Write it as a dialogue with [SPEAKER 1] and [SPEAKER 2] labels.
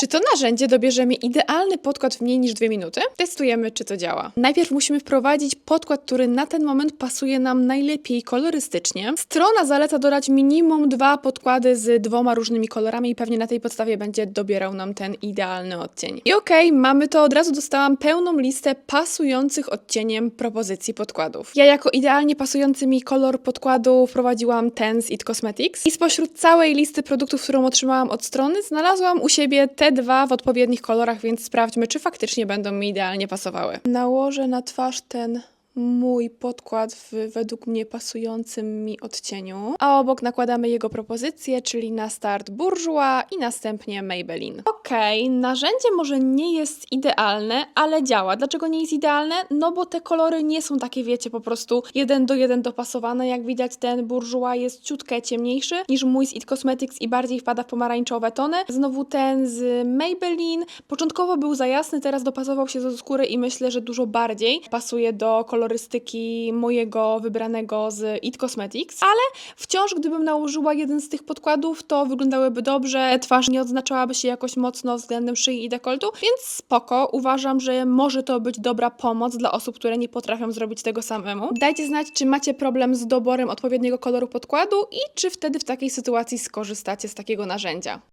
[SPEAKER 1] Czy to narzędzie dobierze mi idealny podkład w mniej niż dwie minuty? Testujemy, czy to działa. Najpierw musimy wprowadzić podkład, który na ten moment pasuje nam najlepiej kolorystycznie. Strona zaleca dodać minimum dwa podkłady z dwoma różnymi kolorami i pewnie na tej podstawie będzie dobierał nam ten idealny odcień. I okej, mamy to, od razu dostałam pełną listę pasujących odcieniem propozycji podkładów. Ja jako idealnie pasujący mi kolor podkładu wprowadziłam ten z It Cosmetics i spośród całej listy produktów, którą otrzymałam od strony, znalazłam u siebie dwa w odpowiednich kolorach, więc sprawdźmy, czy faktycznie będą mi idealnie pasowały. Nałożę na twarz ten mój podkład w według mnie pasującym mi odcieniu, a obok nakładamy jego propozycję, czyli na start Bourjois i następnie Maybelline. Okej, narzędzie może nie jest idealne, ale działa. Dlaczego nie jest idealne? No bo te kolory nie są takie, wiecie, po prostu jeden do jeden dopasowane. Jak widać, ten Bourjois jest ciutkę ciemniejszy niż mój z It Cosmetics i bardziej wpada w pomarańczowe tony. Znowu ten z Maybelline. Początkowo był za jasny, teraz dopasował się do skóry i myślę, że dużo bardziej pasuje do kolorystyki mojego wybranego z It Cosmetics, ale wciąż gdybym nałożyła jeden z tych podkładów, to wyglądałyby dobrze, twarz nie odznaczałaby się jakoś mocno względem szyi i dekoltu, więc spoko, uważam, że może to być dobra pomoc dla osób, które nie potrafią zrobić tego samemu. Dajcie znać, czy macie problem z doborem odpowiedniego koloru podkładu i czy wtedy w takiej sytuacji skorzystacie z takiego narzędzia.